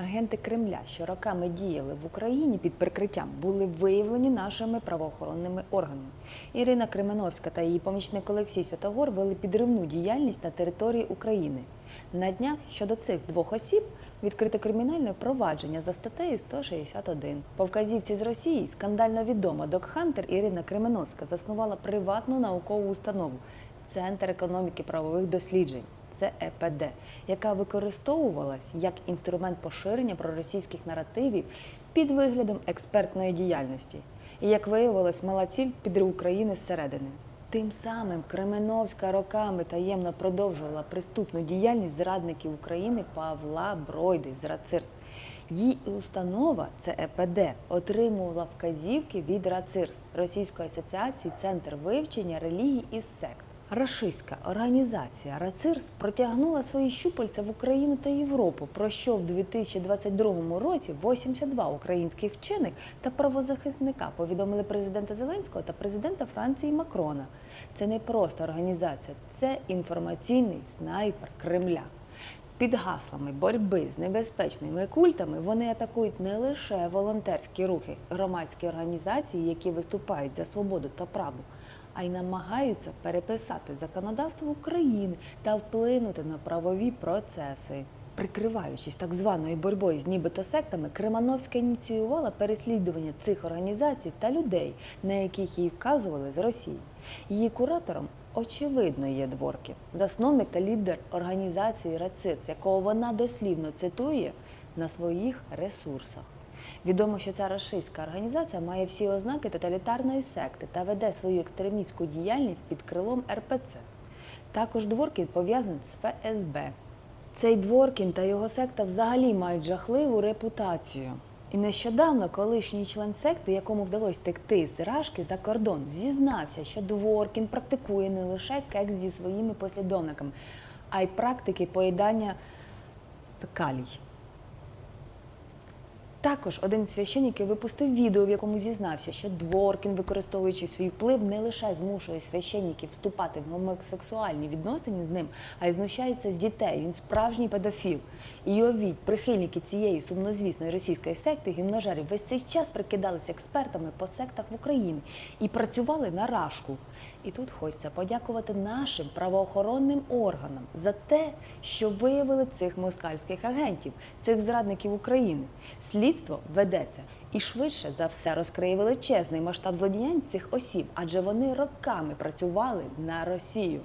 Агенти Кремля, що роками діяли в Україні під прикриттям, були виявлені нашими правоохоронними органами. Ірина Кременовська та її помічник Олексій Святогор вели підривну діяльність на території України. На днях щодо цих двох осіб відкрите кримінальне провадження за статтею 161. По вказівці з Росії скандально відома докхантер Ірина Кременовська заснувала приватну наукову установу Центр економіки правових досліджень. Це ЕПД, яка використовувалась як інструмент поширення проросійських наративів під виглядом експертної діяльності. І як виявилось, мала ціль підрив України зсередини. Тим самим Кременовська роками таємно продовжувала преступну діяльність зрадників України Павла Бройди з Рацирс. Її установа, це ЕПД, отримувала вказівки від РАЦИРС Російської асоціації Центр вивчення релігій і сект. Рашистська організація РАЦИРС протягнула свої щупальця в Україну та Європу, про що в 2022 році 82 українських вчених та правозахисника повідомили президента Зеленського та президента Франції Макрона. Це не просто організація, це інформаційний снайпер Кремля. Під гаслами боротьби з небезпечними культами вони атакують не лише волонтерські рухи, громадські організації, які виступають за свободу та правду, а й намагаються переписати законодавство України та вплинути на правові процеси. Прикриваючись так званою боротьбою з нібито сектами, Кремановська ініціювала переслідування цих організацій та людей, на яких їй вказували з Росії. Її куратором, очевидно, є Дворкін, засновник та лідер організації РАЦИРС, якого вона дослівно цитує на своїх ресурсах. Відомо, що ця рашистська організація має всі ознаки тоталітарної секти та веде свою екстремістську діяльність під крилом РПЦ. Також Дворкін пов'язаний з ФСБ. Цей Дворкін та його секта взагалі мають жахливу репутацію. І нещодавно колишній член секти, якому вдалося втекти з Рашки за кордон, зізнався, що Дворкін практикує не лише кекс зі своїми послідовниками, а й практики поїдання фекалій. Також один з священників випустив відео, в якому зізнався, що Дворкін, використовуючи свій вплив, не лише змушує священників вступати в гомосексуальні відносини з ним, а й знущається з дітей. Він справжній педофіл. І уявіть, прихильники цієї сумнозвісної російської секти гімножерів весь цей час прикидалися експертами по сектах в Україні і працювали на рашку. І тут хочеться подякувати нашим правоохоронним органам за те, що виявили цих москальських агентів, цих зрадників України. Слідство ведеться і швидше за все розкриє величезний масштаб злодіянь цих осіб, адже вони роками працювали на Росію.